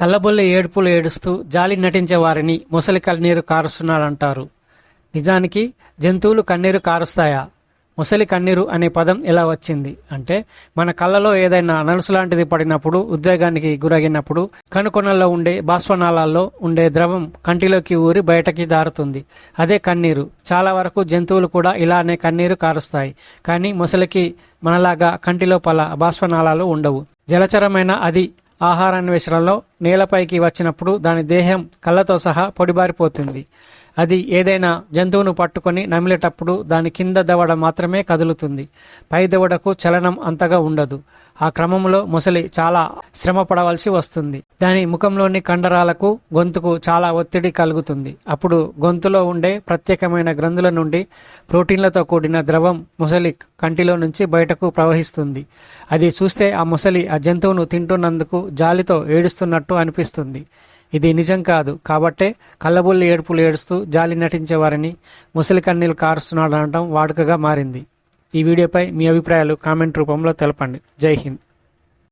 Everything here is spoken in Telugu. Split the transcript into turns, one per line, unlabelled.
కళ్ళబొల్లి ఏడుపులు ఏడుస్తూ జాలి నటించే వారిని ముసలి కన్నీరు కారుస్తున్నాడంటారు. నిజానికి జంతువులు కన్నీరు కారుస్తాయా? ముసలి కన్నీరు అనే పదం ఎలా వచ్చింది? అంటే మన కళ్ళలో ఏదైనా నలుసు లాంటిది పడినప్పుడు ఉద్వేగానికి గురగినప్పుడు కనుకొనల్లో ఉండే బాష్పనాళాల్లో ఉండే ద్రవం కంటిలోకి ఊరి బయటకి జారుతుంది. అదే కన్నీరు. చాలా వరకు జంతువులు కూడా ఇలానే కన్నీరు కారుస్తాయి. కానీ ముసలికి మనలాగా కంటిలో పల బాష్పనాళాలు ఉండవు. జలచరమైన అది ఆహారాన్వేషణలో నేలపైకి వచ్చినప్పుడు దాని దేహం కళ్ళతో సహా పొడిబారిపోతుంది. అది ఏదైనా జంతువును పట్టుకొని నమిలేటప్పుడు దాని కింద దవడ మాత్రమే కదులుతుంది. పై దవడకు చలనం అంతగా ఉండదు. ఆ క్రమంలో ముసలి చాలా శ్రమ పడవలసి వస్తుంది. దాని ముఖంలోని కండరాలకు గొంతుకు చాలా ఒత్తిడి కలుగుతుంది. అప్పుడు గొంతులో ఉండే ప్రత్యేకమైన గ్రంథుల నుండి ప్రోటీన్లతో కూడిన ద్రవం ముసలి కంటిలో నుంచి బయటకు ప్రవహిస్తుంది. అది చూస్తే ఆ ముసలి ఆ జంతువును తింటున్నందుకు జాలితో ఏడుస్తున్నట్టు అనిపిస్తుంది. ఇది నిజం కాదు. కాబట్టే కళ్ళబుల్లి ఏడుపులు ఏడుస్తూ జాలి నటించే వారిని ముసలి కన్నీలు కారుస్తున్నాడు అనడం వాడుకగా మారింది. ఈ వీడియోపై మీ అభిప్రాయాలు కామెంట్ రూపంలో తెలపండి. జై హింద్.